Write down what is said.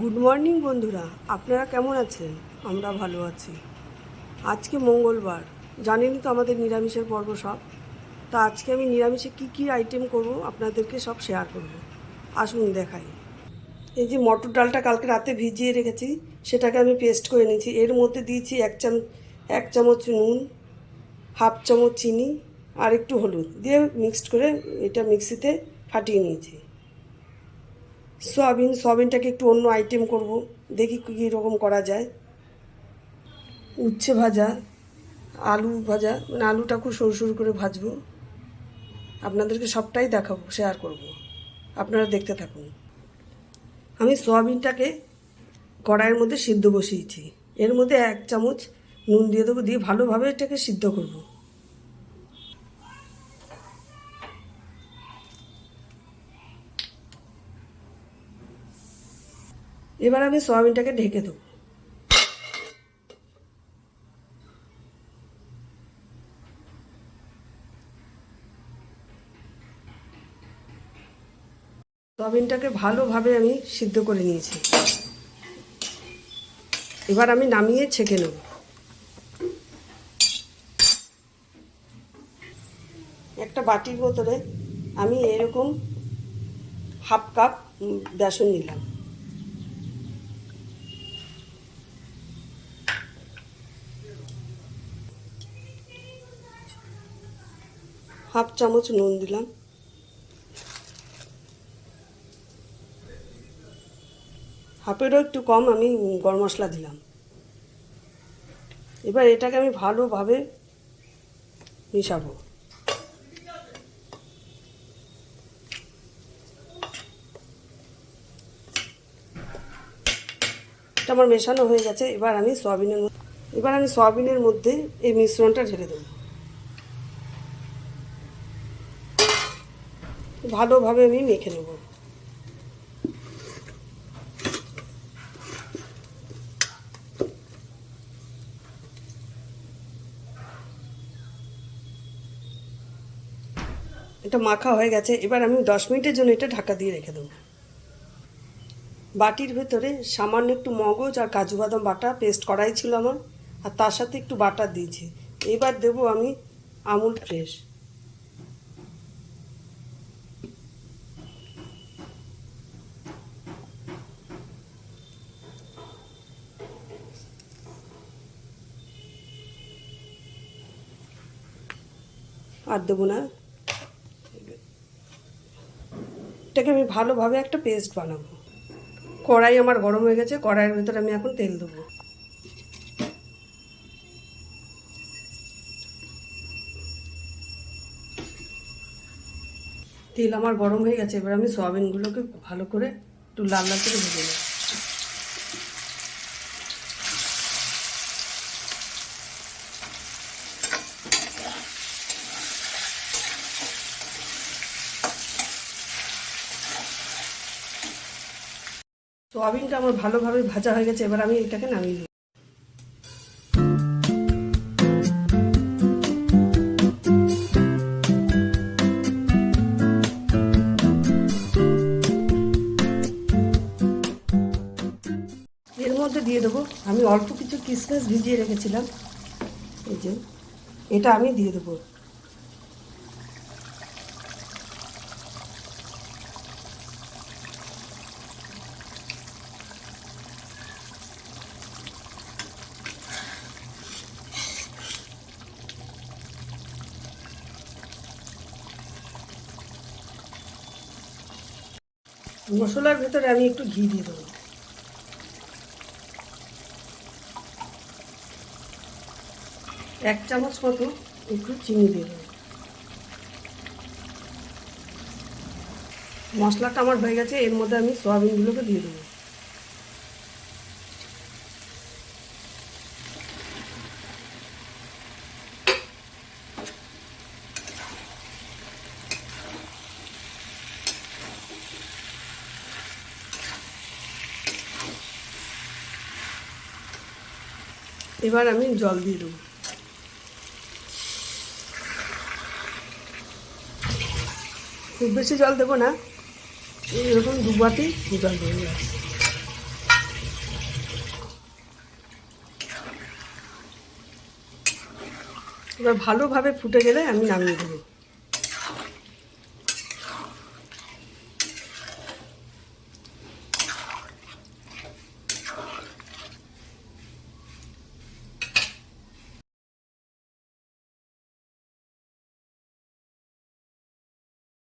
Good morning বন্ধুরা। আপনারা কেমন আছেন? আমরা ভালো আছি। আজকে মঙ্গলবার। জানেনই তো আমাদের নিরামিষের পর্ব সব। তা আজকে আমি নিরামিষে কী কী আইটেম করব আপনাদেরকে সব শেয়ার করব। আসুন দেখাই। এই যে মটর ডালটা কালকে রাতে ভিজিয়ে রেখেছি, সেটাকে আমি পেস্ট করে নিয়েছি। এর মধ্যে দিয়েছি এক চাম, এক চামচ নুন, হাফ চামচ চিনি, আর একটু হলুদ। দিয়ে মিক্সড করে এটা মিক্সিতে ফাটিয়ে নিয়েছি। সয়াবিন, সয়াবিনটাকে একটু অন্য আইটেম করব। দেখি কী রকম করা যায়। উচ্ছে ভাজা, আলু ভাজা মানে আলুটা খুব সরু সরু করে ভাজবো। আপনাদেরকে সবটাই দেখাবো শেয়ার করব। আপনারা দেখতে থাকুন। আমি সয়াবিনটাকে কড়াইয়ের মধ্যে সিদ্ধ বসিয়েছি। এর মধ্যে এক চামচ নুন দিয়ে দেবো, দিয়ে ভালোভাবে এটাকে সিদ্ধ করব। এবার আমি সয়াবিনটাকে ঢেকে দেবো। সয়াবিনটাকে ভালোভাবে আমি সিদ্ধ করে নিয়েছি। এবার আমি নামিয়ে ছেঁকে নেব। একটা বাটির বোতলে আমি এরকম হাফ কাপ বেসন নিলাম। হাফ চামচ নুন দিলাম। হাফেরও একটু কম, আমি গরম মশলা দিলাম। এবার এটাকে আমি ভালোভাবে মিশাবো। এটা আমার মেশানো হয়ে গেছে, এবার আমি সয়াবিনের এবার আমি সয়াবিনের মধ্যে এই মিশ্রণটা ঢেলে দেবো। ভালোভাবে আমি মেখে নেব। এটা মাখা হয়ে গেছে, এবার আমি দশ মিনিটের জন্য এটা ঢাকা দিয়ে রেখে দেবো। বাটির ভেতরে সামান্য একটু মগজ আর কাজু বাদাম বাটা পেস্ট করাই ছিল আমার, আর তার সাথে একটু বাটার দিয়েছি। এবার দেবো আমি আমুল ফ্রেশ। আর দেবো না। এটাকে আমি ভালোভাবে একটা পেস্ট বানাবো। কড়াই আমার গরম হয়ে গেছে, কড়াইয়ের ভেতরে আমি এখন তেল দেবো। তেল আমার গরম হয়ে গেছে, এবার আমি সয়াবিনগুলোকে ভালো করে একটু লাল লাল করে ভেজে নেব। সোয়াবিনটা আমার ভালোভাবে ভাজা হয়ে গেছে, এবার আমি এটাকে নামিয়ে নিই এর মধ্যে দিয়ে দেবো, আমি অল্প কিছু কিসমিস ভিজিয়ে রেখেছিলাম। এই যে, এটা আমি দিয়ে দেবো। মশলার ভেতরে আমি একটু ঘি দিয়ে দেবো। এক চামচ মতো একটু চিনি দিয়ে দেবো। মশলাটা আমার হয়ে গেছে, এর মধ্যে আমি সয়াবিনগুলোকে দিয়ে দেবো। এবার আমি জল দিয়ে দেবো। খুব বেশি জল দেবো না এইরকম দুবাতি জল দেবো। এবার ভালোভাবে ফুটে গেলে আমি নামিয়ে দেবো।